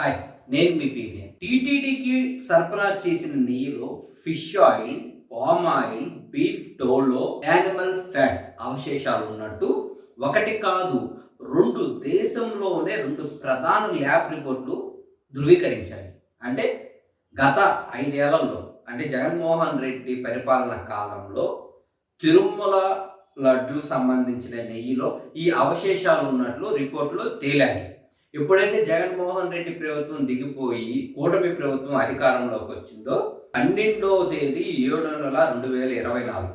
Hi నేను మీ PVN. టీటీడీకి సరఫరా చేసిన నెయ్యిలో fish oil palm oil beef tallow animal fat అవశేషాలు ఉన్నట్టు ఒకటి కాదు రెండు దేశంలోనే రెండు ప్రధాన ల్యాబ్ రిపోర్ట్లు ధృవీకరించాయి. అంటే గత ఐదేళ్ళలో అంటే జగన్మోహన్ రెడ్డి పరిపాలన కాలంలో తిరుమల లడ్లు సంబంధించిన నెయ్యిలో ఈ అవశేషాలు ఉన్నట్లు రిపోర్ట్లు తేలాయి. ఎప్పుడైతే జగన్మోహన్ రెడ్డి ప్రభుత్వం దిగిపోయి కూటమి ప్రభుత్వం అధికారంలోకి వచ్చిందో పన్నెండవ తేదీ ఏడు నెల రెండు వేల ఇరవై నాలుగు.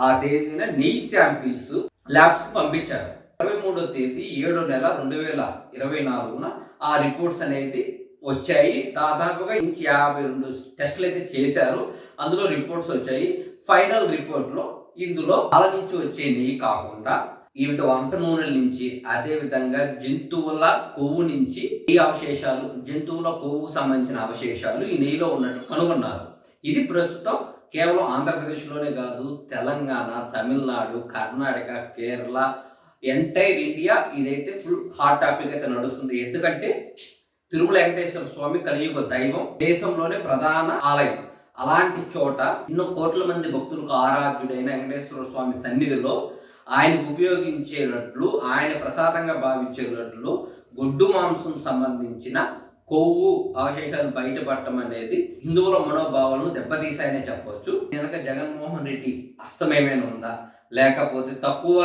ఆ తేదీన నెయ్యి శాంపిల్స్ ల్యాబ్స్ పంపించారు. ఇరవై మూడో తేదీ ఏడో నెల రెండు వేల ఇరవై నాలుగున ఆ రిపోర్ట్స్ అనేది వచ్చాయి. దాదాపుగా ఇంక యాభై రెండు టెస్టులు అయితే చేశారు. అందులో రిపోర్ట్స్ వచ్చాయి. ఫైనల్ రిపోర్ట్లో ఇందులో అలా నుంచి వచ్చే నెయ్యి కాకుండా వివిధ వంట నూనెల నుంచి అదే విధంగా జంతువుల కొవ్వు నుంచి ఈ అవశేషాలు జంతువుల కొవ్వుకు సంబంధించిన అవశేషాలు ఈ నెయ్యిలో ఉన్నట్టు కనుగొన్నారు. ఇది ప్రస్తుతం కేవలం ఆంధ్రప్రదేశ్లోనే కాదు తెలంగాణ తమిళనాడు కర్ణాటక కేరళ ఎంటైర్ ఇండియా ఇదైతే ఫుల్ హాట్ టాపిక్ అయితే నడుస్తుంది. ఎందుకంటే తిరుమల వెంకటేశ్వర స్వామి కలియుగ దైవం దేశంలోనే ప్రధాన ఆలయం. అలాంటి చోట ఎన్నో కోట్ల మంది భక్తులకు ఆరాధ్యుడైన వెంకటేశ్వర స్వామి సన్నిధిలో ఆయనకు ఉపయోగించేటట్లు ఆయన ప్రసాదంగా భావించేటట్లు గొడ్డు మాంసం సంబంధించిన కొవ్వు అవశేషాలు బయటపడటం అనేది హిందువుల మనోభావాలను దెబ్బతీసాయనే చెప్పవచ్చు కనుక జగన్మోహన్ రెడ్డి అస్తమేమైనా ఉందా? లేకపోతే తక్కువ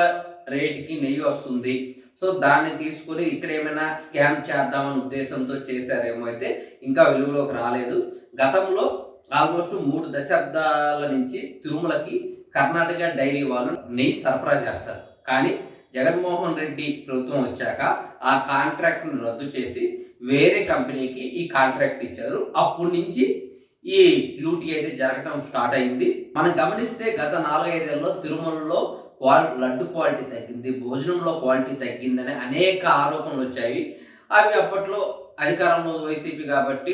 రేటుకి నెయ్యి వస్తుంది. సో దాన్ని తీసుకొని ఇక్కడ ఏమైనా స్కామ్ చేద్దామనే ఉద్దేశంతో చేశారేమో అయితే ఇంకా వెలుగులోకి రాలేదు. గతంలో ఆల్మోస్ట్ మూడు దశాబ్దాల నుంచి తిరుమలకి కర్ణాటక డైరీ వాళ్ళు నెయ్యి సరఫరా చేస్తారు. కానీ జగన్మోహన్ రెడ్డి ప్రభుత్వం వచ్చాక ఆ కాంట్రాక్ట్ను రద్దు చేసి వేరే కంపెనీకి ఈ కాంట్రాక్ట్ ఇచ్చారు. అప్పటి నుంచి ఈ లూటీ అయితే జరగడం స్టార్ట్ అయింది. మనం గమనిస్తే గత నాలుగైదేళ్ళలో తిరుమలలో క్వాలిటీ లడ్డు క్వాలిటీ తగ్గింది భోజనంలో క్వాలిటీ తగ్గిందని అనేక ఆరోపణలు వచ్చాయి. అవి అప్పట్లో అధికారంలో వైసీపీ కాబట్టి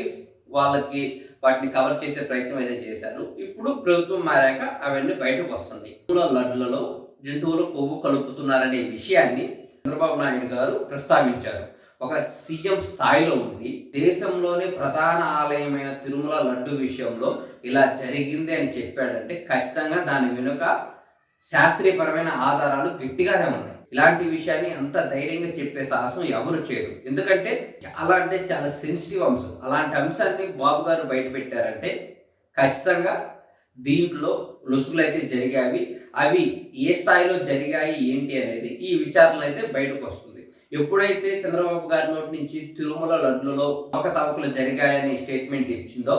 వాళ్ళకి వాటిని కవర్ చేసే ప్రయత్నం అయితే చేశారు. ఇప్పుడు ప్రభుత్వం మారాక అవన్నీ బయటకు వస్తున్నాయి. లడ్లలో జంతువులు కొవ్వు కలుపుతున్నారనే విషయాన్ని చంద్రబాబు నాయుడు గారు ప్రస్తావించారు. ఒక సీఎం స్థాయిలో ఉండి దేశంలోనే ప్రధాన ఆలయమైన తిరుమల లడ్డు విషయంలో ఇలా జరిగింది అని చెప్పాడంటే ఖచ్చితంగా దాని వెనుక శాస్త్రీయపరమైన ఆధారాలు గట్టిగానే ఉన్నాయి. ఇలాంటి విషయాన్ని అంత ధైర్యంగా చెప్పే సాహసం ఎవరు చేయరు. ఎందుకంటే చాలా అంటే చాలా సెన్సిటివ్ అంశం. అలాంటి అంశాన్ని బాబు గారు బయట పెట్టారంటే ఖచ్చితంగా దీంట్లో లొసుగులు అయితే జరిగాయి. అవి ఏ స్థాయిలో జరిగాయి ఏంటి అనేది ఈ విచారణ అయితే బయటకు వస్తుంది. ఎప్పుడైతే చంద్రబాబు గారి నోటి నుంచి తిరుమల లడ్లలో అవకతవకలు జరిగాయని స్టేట్మెంట్ ఇచ్చిందో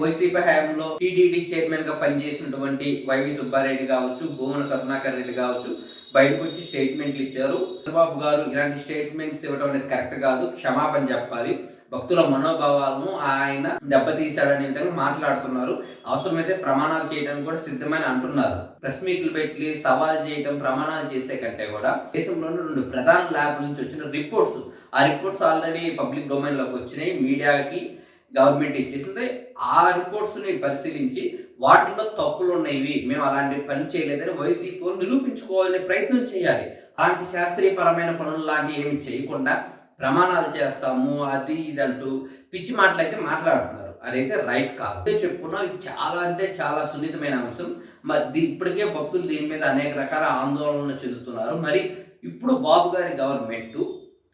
వైసీపీ హయాంలో టీటీడీ చైర్మన్గా పనిచేసినటువంటి వైవి సుబ్బారెడ్డి కావచ్చు భూమన కరుణాకర్ రెడ్డి కావచ్చు బయటకు వచ్చి స్టేట్మెంట్లు ఇచ్చారు. చంద్రబాబు గారు ఇలాంటి స్టేట్మెంట్స్ ఇవ్వడం అనేది కరెక్ట్ కాదు. క్షమాపణ చెప్పాలి. భక్తుల మనోభావాలను ఆయన దెబ్బతీశాడనే విధంగా మాట్లాడుతున్నారు. అవసరమైతే ప్రమాణాలు చేయడానికి కూడా సిద్ధమని అంటున్నారు. ప్రెస్ మీట్లు పెట్టి సవాల్ చేయడం ప్రమాణాలు చేసే కంటే కూడా దేశంలోని రెండు ప్రధాన ల్యాబ్ నుంచి వచ్చిన రిపోర్ట్స్ ఆ రిపోర్ట్స్ ఆల్రెడీ పబ్లిక్ డొమైన్లోకి వచ్చినాయి. మీడియాకి గవర్నమెంట్ ఇచ్చేసింది. ఆ రిపోర్ట్స్ని పరిశీలించి వాటిలో తప్పులు ఉన్నాయి మేము అలాంటి పని చేయలేదని వైసీపీ నిరూపించుకోవాలనే ప్రయత్నం చేయాలి. అలాంటి శాస్త్రీయపరమైన పనులు లాంటివి ఏమి చేయకుండా ప్రమాణాలు చేస్తాము అది ఇది అంటూ పిచ్చి మాటలు అయితే మాట్లాడుతున్నారు. అదైతే రైట్ కాదు. అదే చెప్పుకున్నా ఇది చాలా అంటే చాలా సున్నితమైన అంశం. మరి ఇప్పటికే భక్తులు దీని మీద అనేక రకాల ఆందోళనలు చెందుతున్నారు. మరి ఇప్పుడు బాబు గారి గవర్నమెంట్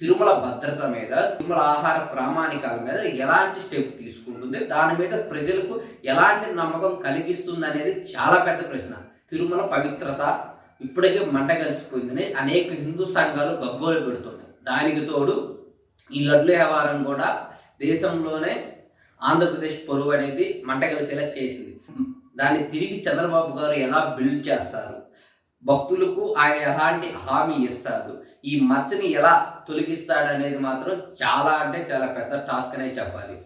తిరుమల భద్రత మీద తిరుమల ఆహార ప్రామాణికాల మీద ఎలాంటి స్టెప్ తీసుకుంటుంది? దాని మీద ప్రజలకు ఎలాంటి నమ్మకం కలిగిస్తుంది అనేది చాలా పెద్ద ప్రశ్న. తిరుమల పవిత్రత ఇప్పటికే మంట కలిసిపోయిందని అనేక హిందూ సంఘాలు గగ్గోలు పెడుతున్నాయి. దానికి తోడు ఈ లడ్లు వ్యవహారం కూడా దేశంలోనే ఆంధ్రప్రదేశ్ పొరుగు అనేది మంట కలిసేలా చేసింది. దాన్ని తిరిగి చంద్రబాబు గారు ఎలా బిల్డ్ చేస్తారు? భక్తులకు ఆయన ఎలాంటి హామీ ఇస్తారు? ఈ మచ్చని ఎలా తొలగిస్తాడనేది మాత్రం చాలా అంటే చాలా పెద్ద టాస్క్ అనే చెప్పాలి.